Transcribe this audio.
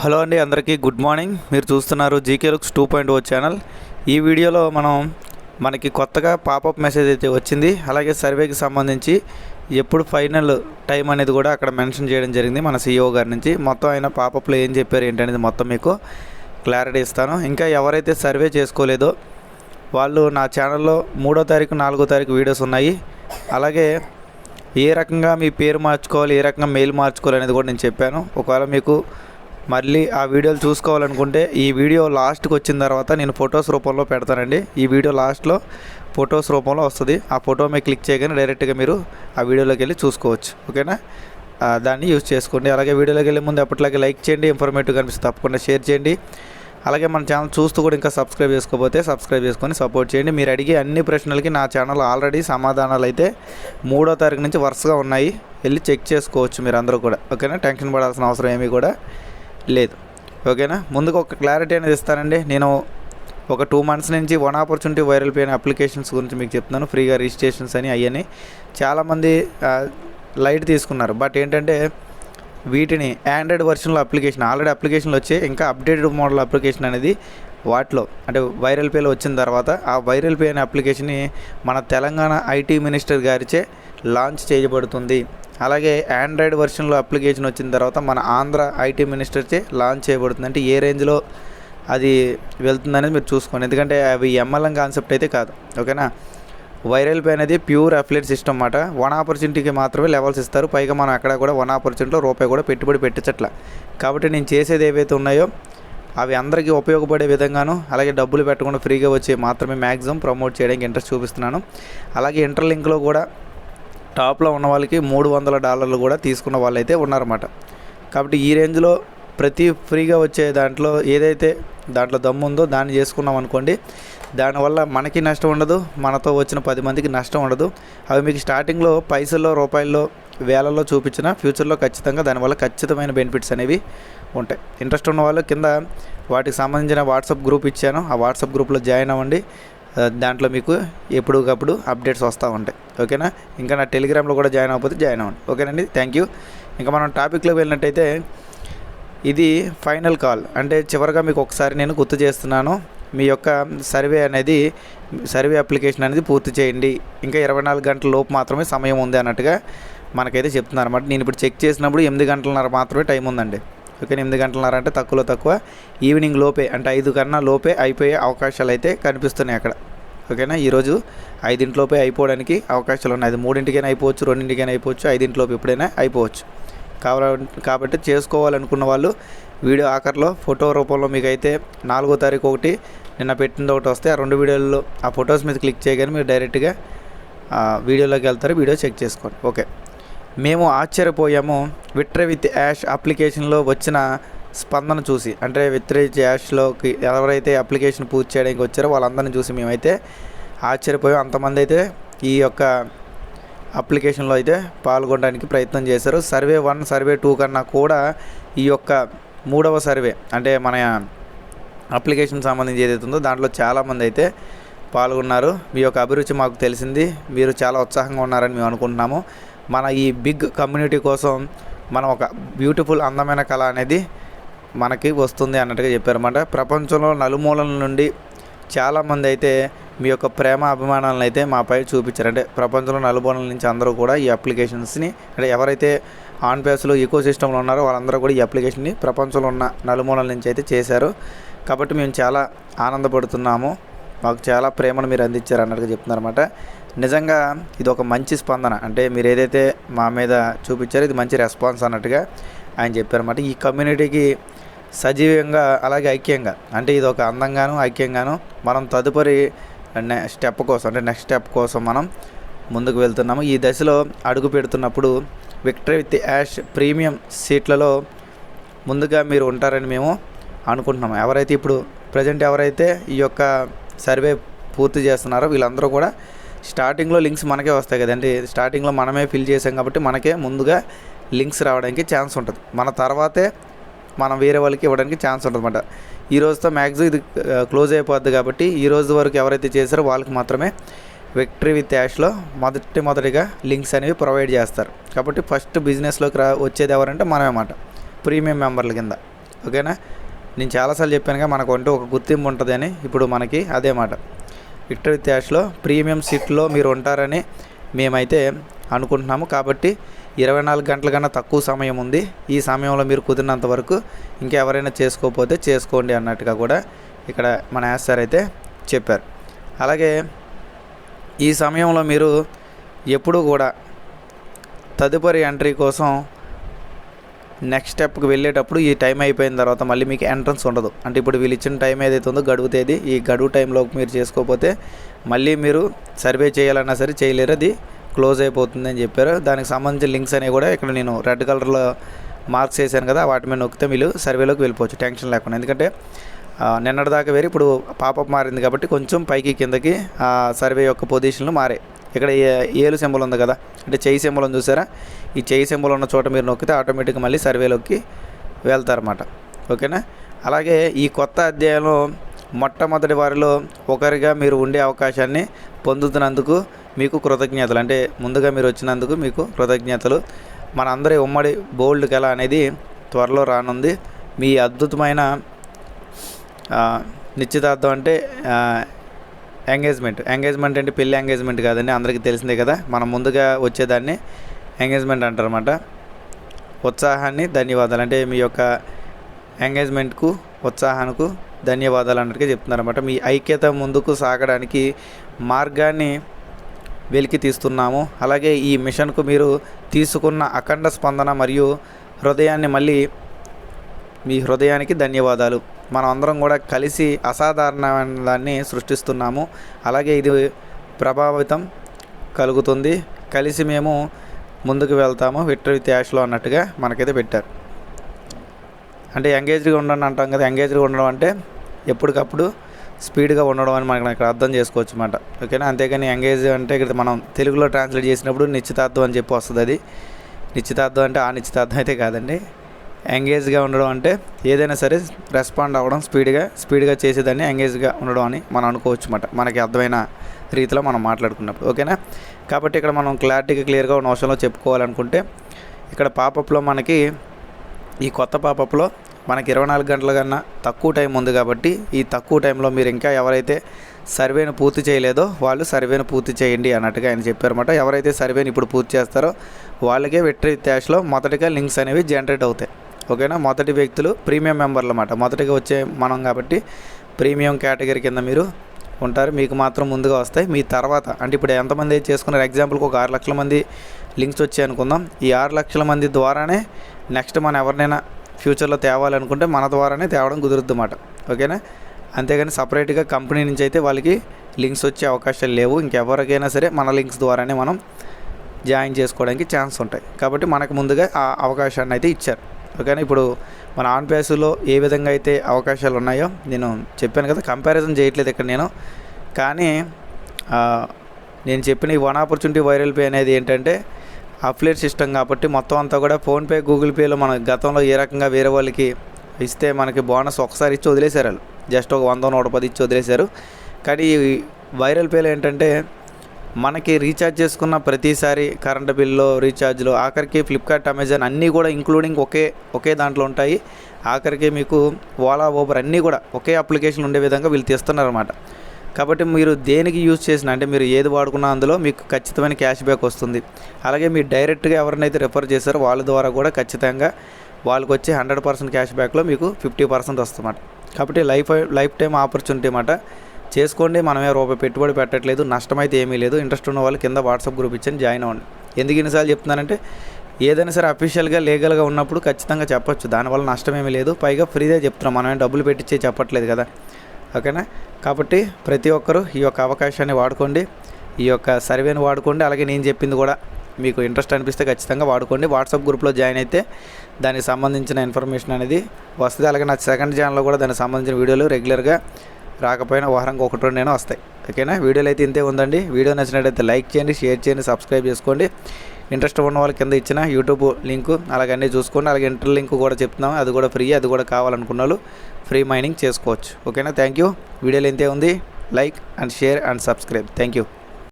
Hello అండి అందరికీ good morning. మీరు చూస్తున్నారు GK looks two point O channel. ఈ వీడియోలో మనం మనకి కొత్తగా పాపప్ మెసేజ్ అయితే వచ్చింది. అలాగే సర్వేకి సంబంధించి ఎప్పుడు ఫైనల్ టైం అనేది కూడా అక్కడ మెన్షన్ చేయడం జరిగింది మన సీఈఓ గారి నుంచి. మొత్తం ఆయన పాపప్లో ఏం చెప్పారు ఏంటనేది మొత్తం మీకు క్లారిటీ ఇస్తాను. ఇంకా ఎవరైతే సర్వే చేసుకోలేదో వాళ్ళు నా ఛానల్లో మూడో తారీఖు నాలుగో తారీఖు వీడియోస్ ఉన్నాయి. అలాగే ఏ రకంగా మీ పేరు మార్చుకోవాలి ఏ రకంగా మెయిల్ మార్చుకోవాలి అనేది కూడా నేను చెప్పాను. ఒకవేళ మీకు మళ్ళీ ఆ వీడియోలు చూసుకోవాలనుకుంటే ఈ వీడియో లాస్ట్కి వచ్చిన తర్వాత నేను ఫొటోస్ రూపంలో పెడతానండి. ఈ వీడియో లాస్ట్లో ఫొటోస్ రూపంలో వస్తుంది. ఆ ఫోటో మీద క్లిక్ చేయగానే డైరెక్ట్గా మీరు ఆ వీడియోలోకి వెళ్ళి చూసుకోవచ్చు. ఓకేనా? దాన్ని యూజ్ చేసుకోండి. అలాగే వీడియోలోకి వెళ్ళే ముందు ఎప్పటిలాగే లైక్ చేయండి. ఇన్ఫర్మేటివ్ కనిపిస్తే తప్పకుండా షేర్ చేయండి. అలాగే మన ఛానల్ చూస్తూ కూడా ఇంకా సబ్స్క్రైబ్ చేసుకోకపోతే సబ్స్క్రైబ్ చేసుకొని సపోర్ట్ చేయండి. మీరు అడిగే అన్ని ప్రశ్నలకి నా ఛానల్ ఆల్రెడీ సమాధానాలు అయితే మూడో తారీఖు నుంచి వరుసగా ఉన్నాయి. వెళ్ళి చెక్ చేసుకోవచ్చు మీరు అందరూ కూడా. ఓకేనా? టెన్షన్ పడాల్సిన అవసరం ఏమీ కూడా. లేదు. ఓకేనా? ముందుకు ఒక క్లారిటీ అనేది ఇస్తానండి. నేను ఒక టూ మంత్స్ నుంచి వన్ ఆపర్చునిటీ వైరల్ పోయిన అప్లికేషన్స్ గురించి మీకు చెప్తున్నాను. ఫ్రీగా రిజిస్ట్రేషన్స్ అని అవన్నీ చాలామంది లైట్ తీసుకున్నారు. బట్ ఏంటంటే వీటిని ఆండ్రాయిడ్ వర్షన్లో అప్లికేషన్ ఆల్రెడీ అప్లికేషన్లు వచ్చాయి ఇంకా అప్డేటెడ్ మోడల్ అప్లికేషన్ అనేది వాటిలో అంటే వైరల్ పేలో వచ్చిన తర్వాత ఆ వైరల్ పే అనే అప్లికేషన్ని మన తెలంగాణ ఐటీ మినిస్టర్ గారిచే లాంచ్ చేయబడుతుంది. అలాగే ఆండ్రాయిడ్ వర్షన్లో అప్లికేషన్ వచ్చిన తర్వాత మన ఆంధ్ర ఐటీ మినిస్టర్చే లాంచ్ చేయబడుతుంది. అంటే ఏ రేంజ్లో అది వెళ్తుందనేది మీరు చూసుకోండి. ఎందుకంటే అవి ఎంఎల్ఎం కాన్సెప్ట్ అయితే కాదు. ఓకేనా? వైరల్ పే అనేది ప్యూర్ అఫిలియేట్ సిస్టమ్ అన్నమాట. వన్ ఆపర్చునిటీకి మాత్రమే లెవెల్స్ ఇస్తారు. పైగా మనం ఎక్కడ కూడా వన్ ఆపర్చునిటీలో రూపాయి కూడా పెట్టుబడి పెట్టచ్చట్ల. కాబట్టి నేను చేసేది ఏవైతే ఉన్నాయో అవి అందరికీ ఉపయోగపడే విధంగాను అలాగే డబ్బులు పెట్టకుండా ఫ్రీగా వచ్చే మాత్రమే మ్యాక్సిమం ప్రమోట్ చేయడానికి ఇంట్రెస్ట్ చూపిస్తున్నాను. అలాగే ఇంటర్లింక్లో కూడా టాప్లో ఉన్న వాళ్ళకి మూడు వందల డాలర్లు కూడా తీసుకున్న వాళ్ళైతే ఉన్నారన్నమాట. కాబట్టి ఈ రేంజ్లో ప్రతి ఫ్రీగా వచ్చే దాంట్లో ఏదైతే దాంట్లో దమ్ము ఉందో దాన్ని చేసుకున్నాం అనుకోండి దానివల్ల మనకి నష్టం ఉండదు మనతో వచ్చిన పది మందికి నష్టం ఉండదు. అవి మీకు స్టార్టింగ్లో పైసల్లో రూపాయల్లో వేలల్లో చూపించిన ఫ్యూచర్లో ఖచ్చితంగా దానివల్ల ఖచ్చితమైన బెనిఫిట్స్ అనేవి ఉంటాయి. ఇంట్రెస్ట్ ఉన్న వాళ్ళు కింద వాటికి సంబంధించిన వాట్సాప్ గ్రూప్ ఇచ్చాను. ఆ వాట్సాప్ గ్రూప్లో జాయిన్ అవ్వండి. దాంట్లో మీకు ఎప్పుడుకప్పుడు అప్డేట్స్ వస్తూ ఉంటాయి. ఓకేనా? ఇంకా నా టెలిగ్రామ్లో కూడా జాయిన్ అవ్వకపోతే జాయిన్ అవ్వండి. ఓకేనండి? థ్యాంక్ యూ ఇంకా మనం టాపిక్లో వెళ్ళినట్టయితే ఇది ఫైనల్ కాల్ అంటే చివరిగా మీకు ఒకసారి నేను గుర్తు చేస్తున్నాను. మీ యొక్క సర్వే అనేది సర్వే అప్లికేషన్ అనేది పూర్తి చేయండి. ఇంకా ఇరవై నాలుగు గంటల లోపు మాత్రమే సమయం ఉంది అన్నట్టుగా మనకైతే చెప్తున్నారు. అనమాట నేను ఇప్పుడు చెక్ చేసినప్పుడు ఎనిమిది గంటలన్నర మాత్రమే టైం ఉందండి. ఓకే ఎనిమిది గంటలన్నర అంటే తక్కువలో తక్కువ. ఈవినింగ్ లోపే అంటే ఐదు కన్నా లోపే అయిపోయే అవకాశాలు అయితే కనిపిస్తున్నాయి అక్కడ. ఓకేనా? ఈరోజు ఐదింటిలోపే అయిపోవడానికి అవకాశాలు ఉన్నాయి. అది మూడింటికైనా అయిపోవచ్చు రెండింటికైనా అయిపోవచ్చు ఐదింటిలోపు ఎప్పుడైనా అయిపోవచ్చు. కాబట్టి చేసుకోవాలనుకున్న వాళ్ళు వీడియో ఆఖరిలో ఫోటో రూపంలో మీకు అయితే నాలుగో తారీఖు ఒకటి నిన్న పెట్టింది ఒకటి వస్తే ఆ రెండు వీడియోల్లో ఆ ఫొటోస్ మీద క్లిక్ చేయగానే మీరు డైరెక్ట్గా ఆ వీడియోలోకి వెళ్తారు వీడియో చెక్ చేసుకోండి. ఓకే. మేము ఆశ్చర్యపోయాము. విట్రే విత్ యాష్ అప్లికేషన్లో వచ్చిన స్పందన చూసి అంటే విత్రే యాష్లోకి ఎవరైతే అప్లికేషన్ పూర్తి చేయడానికి వచ్చారో వాళ్ళందరిని చూసి మేమైతే ఆశ్చర్యపోయాం. అంతమంది అయితే ఈ యొక్క అప్లికేషన్లో అయితే పాల్గొనడానికి ప్రయత్నం చేశారు. సర్వే వన్ సర్వే టూ కన్నా కూడా ఈ యొక్క మూడవ సర్వే అంటే మన అప్లికేషన్ సంబంధించి ఏదైతే ఉందో దాంట్లో చాలామంది అయితే పాల్గొన్నారు. మీ యొక్క అభిరుచి మాకు తెలిసింది. మీరు చాలా ఉత్సాహంగా ఉన్నారని మేము అనుకుంటున్నాము. మన ఈ బిగ్ కమ్యూనిటీ కోసం మనం ఒక బ్యూటిఫుల్ అందమైన కళ అనేది మనకి వస్తుంది అన్నట్టుగా చెప్పారన్నమాట. ప్రపంచంలో నలుమూలల నుండి చాలామంది అయితే మీ యొక్క ప్రేమ అభిమానాలను అయితే మాపై చూపించారు. అంటే ప్రపంచంలో నలుమూలల నుంచి అందరూ కూడా ఈ అప్లికేషన్స్ని అంటే ఎవరైతే ఆన్ పేస్లో ఈకో సిస్టంలో ఉన్నారో వాళ్ళందరూ కూడా ఈ అప్లికేషన్ని ప్రపంచంలో ఉన్న నలుమూలల నుంచి అయితే చేశారు. కాబట్టి మేము చాలా ఆనందపడుతున్నాము. మాకు చాలా ప్రేమను మీరు అందించారు అన్నట్టుగా చెప్తున్నారన్నమాట. నిజంగా ఇది ఒక మంచి స్పందన. అంటే మీరు ఏదైతే మా మీద చూపించారో ఇది మంచి రెస్పాన్స్ అన్నట్టుగా ఆయన చెప్పారన్నమాట. ఈ కమ్యూనిటీకి సజీవంగా అలాగే ఐక్యంగా అంటే ఇది ఒక అందంగాను ఐక్యంగాను మనం తదుపరి స్టెప్ కోసం అంటే నెక్స్ట్ స్టెప్ కోసం మనం ముందుకు వెళ్తున్నాము. ఈ దశలో అడుగు పెడుతున్నప్పుడు విక్టరీ విత్ యాష్ ప్రీమియం సీట్లలో ముందుగా మీరు ఉంటారని మేము అనుకుంటున్నాము. ఎవరైతే ఇప్పుడు ప్రజెంట్ ఎవరైతే ఈ యొక్క సర్వే పూర్తి చేస్తున్నారో వీళ్ళందరూ కూడా స్టార్టింగ్లో లింక్స్ మనకే వస్తాయి కదండి స్టార్టింగ్లో మనమే ఫిల్ చేసాం కాబట్టి మనకే ముందుగా లింక్స్ రావడానికి ఛాన్స్ ఉంటుంది. మన తర్వాతే మనం వేరే వాళ్ళకి ఇవ్వడానికి ఛాన్స్ ఉంటుంది అనమాట ఈ రోజుతో మ్యాక్సిమం ఇది క్లోజ్ అయిపోద్ది కాబట్టి ఈ రోజు వరకు ఎవరైతే చేశారో వాళ్ళకి మాత్రమే విక్టరీ విత్ యాష్లో మొదటి మొదటిగా లింక్స్ అనేవి ప్రొవైడ్ చేస్తారు. కాబట్టి ఫస్ట్ బిజినెస్లోకి రా వచ్చేది ఎవరంటే మనమే ప్రీమియం మెంబర్ల కింద. ఓకేనా? నేను చాలాసార్లు చెప్పానుగా మనకు అంటూ ఒక గుర్తింపు ఉంటుంది అని ఇప్పుడు మనకి అదే మాట. విక్టరీ విత్యాష్లో ప్రీమియం సీట్లో మీరు ఉంటారని మేమైతే అనుకుంటున్నాము. కాబట్టి ఇరవై నాలుగు గంటల కన్నా తక్కువ సమయం ఉంది. ఈ సమయంలో మీరు కుదిరినంత వరకు ఇంకెవరైనా చేసుకోకపోతే చేసుకోండి అన్నట్టుగా కూడా ఇక్కడ మన యాస్ సార్ అయితే చెప్పారు. అలాగే ఈ సమయంలో మీరు ఎప్పుడూ కూడా తదుపరి ఎంట్రీ కోసం నెక్స్ట్ స్టెప్కి వెళ్ళేటప్పుడు ఈ టైం అయిపోయిన తర్వాత మళ్ళీ మీకు ఎంట్రన్స్ ఉండదు. అంటే ఇప్పుడు వీళ్ళు ఇచ్చిన టైం ఏదైతే ఉందో గడువు తేదీ ఈ గడువు టైంలో మీరు చేసుకోకపోతే మళ్ళీ మీరు సర్వే చేయాలన్నా సరే చేయలేరు. అది క్లోజ్ అయిపోతుంది అని చెప్పారు. దానికి సంబంధించిన లింక్స్ అనేవి కూడా ఇక్కడ నేను రెడ్ కలర్లో మార్క్స్ చేశాను కదా వాటి మీద నొక్కితే మీరు సర్వేలోకి వెళ్ళిపోవచ్చు. టెన్షన్ లేకుండా. ఎందుకంటే నిన్నటిదాకా వేరే ఇప్పుడు పాపప్ మారింది కాబట్టి కొంచెం పైకి కిందకి ఆ సర్వే యొక్క పొజిషన్లు మారాయి. ఇక్కడ ఏ- ఏలు సింబల్ ఉంది కదా అంటే చెయ్యి సింబల్ ఉంది చూసారా? ఈ చేయి సింబల్ ఉన్న చోట మీరు నొక్కితే ఆటోమేటిక్గా మళ్ళీ సర్వేలోకి వెళ్తారన్నమాట. ఓకేనా? అలాగే ఈ కొత్త అధ్యాయంలో మొట్టమొదటి వారిలో ఒకరిగా మీరు ఉండే అవకాశాన్ని పొందుతున్నందుకు మీకు కృతజ్ఞతలు. అంటే ముందుగా మీరు వచ్చినందుకు మీకు కృతజ్ఞతలు. మనందరి ఉమ్మడి బోల్డ్ కళ అనేది త్వరలో రానుంది. మీ అద్భుతమైన నిశ్చితార్థం అంటే ఎంగేజ్మెంట్. ఎంగేజ్మెంట్ అంటే పెళ్ళి ఎంగేజ్మెంట్ కాదండి అందరికీ తెలిసిందే కదా. మనం ముందుగా వచ్చేదాన్ని ఎంగేజ్మెంట్ అంటారన్నమాట. ఉత్సాహాన్ని ధన్యవాదాలు. అంటే మీ యొక్క ఎంగేజ్మెంట్కు ఉత్సాహానికి ధన్యవాదాలు అన్నట్టుగా చెప్తున్నారన్నమాట. మీ ఐక్యత ముందుకు సాగడానికి మార్గాన్ని వెలికి తీస్తున్నాము. అలాగే ఈ మిషన్కు మీరు తీసుకున్న అఖండ స్పందన మరియు హృదయాన్ని మళ్ళీ మీ హృదయానికి ధన్యవాదాలు. మనం అందరం కూడా కలిసి అసాధారణమైన దాన్ని సృష్టిస్తున్నాము. అలాగే ఇది ప్రభావితం కలుగుతుంది. కలిసి మేము ముందుకు వెళ్తాము. విత్ యాష్లో అన్నట్టుగా మనకైతే పెట్టారు. అంటే ఎంగేజ్డ్గా ఉండడం అంటాం కదా ఎంగేజ్డ్గా ఉండడం అంటే ఎప్పటికప్పుడు స్పీడ్గా ఉండడం అని మనకి ఇక్కడ అర్థం చేసుకోవచ్చు అనమాట ఓకేనా? అంతేకాని ఎంగేజ్ అంటే ఇక్కడ మనం తెలుగులో ట్రాన్స్లేట్ చేసినప్పుడు నిశ్చితార్థం అని చెప్పి వస్తుంది అది. నిశ్చితార్థం అంటే ఆ నిశ్చితార్థం అయితే కాదండి. ఎంగేజ్గా ఉండడం అంటే ఏదైనా సరే రెస్పాండ్ అవ్వడం స్పీడ్గా స్పీడ్గా చేసేదాన్ని ఎంగేజ్గా ఉండడం అని మనం అనుకోవచ్చు అన్నమాట. మనకి అర్థమైన రీతిలో మనం మాట్లాడుకున్నప్పుడు ఓకేనా? కాబట్టి ఇక్కడ మనం క్లారిటీగా క్లియర్గా ఉన్న అవసరంలో చెప్పుకోవాలనుకుంటే ఇక్కడ పాపప్లో మనకి ఈ కొత్త పాపప్లో మనకి ఇరవై నాలుగు గంటల కన్నా తక్కువ టైం ఉంది కాబట్టి ఈ తక్కువ టైంలో మీరు ఇంకా ఎవరైతే సర్వేను పూర్తి చేయలేదో వాళ్ళు సర్వేను పూర్తి చేయండి అన్నట్టుగా ఆయన చెప్పారన్నమాట. ఎవరైతే సర్వేని ఇప్పుడు పూర్తి చేస్తారో వాళ్ళకే విక్టరీ క్యాష్లో మొదటిగా లింక్స్ అనేవి జనరేట్ అవుతాయి. ఓకేనా? మొదటి వ్యక్తులు ప్రీమియం మెంబర్లు అన్నమాట. మొదటిగా వచ్చే మనం కాబట్టి ప్రీమియం కేటగిరీ కింద మీరు ఉంటారు మీకు మాత్రం ముందుగా వస్తాయి. మీ తర్వాత అంటే ఇప్పుడు ఎంతమంది చేసుకున్నారు? ఎగ్జాంపుల్కి ఒక ఆరు లక్షల మంది లింక్స్ వచ్చాయి అనుకుందాం. ఈ ఆరు లక్షల మంది ద్వారానే నెక్స్ట్ మనం ఎవరినైనా ఫ్యూచర్లో తేవాలనుకుంటే మన ద్వారానే తేవడం కుదురుద్ది అన్నమాట ఓకేనా? అంతేగాని సపరేట్గా కంపెనీ నుంచి అయితే వాళ్ళకి లింక్స్ వచ్చే అవకాశాలు లేవు. ఇంకెవరికైనా సరే మన లింక్స్ ద్వారానే మనం జాయిన్ చేసుకోవడానికి ఛాన్స్ ఉంటాయి. కాబట్టి మనకు ముందుగా ఆ అవకాశాన్ని అయితే ఇచ్చారు. ఓకేనా? ఇప్పుడు మన ఆన్ పేస్లో ఏ విధంగా అయితే అవకాశాలు ఉన్నాయో నేను చెప్పాను కదా కంపారిజన్ చేయట్లేదు ఇక్కడ నేను. కానీ నేను చెప్పిన ఈ వన్ ఆపర్చునిటీ వైరల్ పే అనేది ఏంటంటే అఫ్లేట్ సిస్టమ్ కాబట్టి మొత్తం అంతా కూడా ఫోన్పే గూగుల్ పేలో మన గతంలో ఏ రకంగా వేరే వాళ్ళకి ఇస్తే మనకి బోనస్ ఒకసారి ఇచ్చి వదిలేశారు వాళ్ళు. జస్ట్ ఒక వంద నూట పది ఇచ్చి వదిలేశారు. కానీ ఈ వైరల్ పేలో ఏంటంటే మనకి రీఛార్జ్ చేసుకున్న ప్రతిసారి కరెంటు బిల్లు రీఛార్జ్లు ఆఖరికి ఫ్లిప్కార్ట్ అమెజాన్ అన్నీ కూడా ఇంక్లూడింగ్ ఒకే ఒకే దాంట్లో ఉంటాయి. ఆఖరికి మీకు ఓలా ఓబర్ అన్నీ కూడా ఒకే అప్లికేషన్ ఉండే విధంగా వీళ్ళు తీస్తున్నారన్నమాట. కాబట్టి మీరు దేనికి యూజ్ చేసిన అంటే మీరు ఏది వాడుకున్నా అందులో మీకు ఖచ్చితమైన క్యాష్ బ్యాక్ వస్తుంది. అలాగే మీరు డైరెక్ట్గా ఎవరినైతే రిఫర్ చేశారో వాళ్ళ ద్వారా కూడా ఖచ్చితంగా వాళ్ళకి వచ్చి హండ్రెడ్ పర్సెంట్ క్యాష్ బ్యాక్లో మీకు ఫిఫ్టీ పర్సెంట్ వస్తుందన్నమాట. కాబట్టి లైఫ్ లైఫ్ టైం ఆపర్చునిటీ అన్నమాట. చేసుకోండి మనమే రూపాయి పెట్టుబడి పెట్టట్లేదు నష్టమైతే ఏమీ లేదు. ఇంట్రెస్ట్ ఉన్న వాళ్ళు కింద వాట్సాప్ గ్రూప్ ఇచ్చి జాయిన్ అవ్వండి. ఎందుకు ఇన్నిసార్లు చెప్తున్నానంటే ఏదైనా సరే అఫీషియల్గా లీగల్గా ఉన్నప్పుడు ఖచ్చితంగా చెప్పొచ్చు. దానివల్ల నష్టం ఏమీ లేదు. పైగా ఫ్రీదే చెప్తున్నాం. మనమే డబ్బులు పెట్టించే చెప్పట్లేదు కదా. ఓకేనా? కాబట్టి ప్రతి ఒక్కరూ ఈ యొక్క అవకాశాన్ని వాడుకోండి. ఈ యొక్క సర్వేని వాడుకోండి. అలాగే నేను చెప్పింది కూడా మీకు ఇంట్రెస్ట్ అనిపిస్తే ఖచ్చితంగా వాడుకోండి. వాట్సాప్ గ్రూప్లో జాయిన్ అయితే దానికి సంబంధించిన ఇన్ఫర్మేషన్ అనేది వస్తుంది. అలాగే నా సెకండ్ ఛానల్లో కూడా దానికి సంబంధించిన వీడియోలు రెగ్యులర్గా రాకపోయినా వారానికి ఒకటి రెండు నేను వస్తాయి. ఓకేనా? వీడియోలు అయితే ఇంతే ఉందండి. వీడియో నచ్చినట్టయితే లైక్ చేయండి షేర్ చేయండి సబ్స్క్రైబ్ చేసుకోండి. ఇంట్రెస్ట్ ఉన్న వాళ్ళ కింద ఇచ్చిన యూట్యూబ్ లింకు అలాగే అన్నీ చూసుకోండి. అలాగే ఇంటర్ లింక్ కూడా చెప్తున్నాం. అది కూడా ఫ్రీ అది కూడా కావాలనుకున్న వాళ్ళు ఫ్రీ మైనింగ్ చేసుకోవచ్చు. ఓకేనా? Thank you. వీడియోలు ఇంతే ఉంది. Like and share and subscribe. Thank you.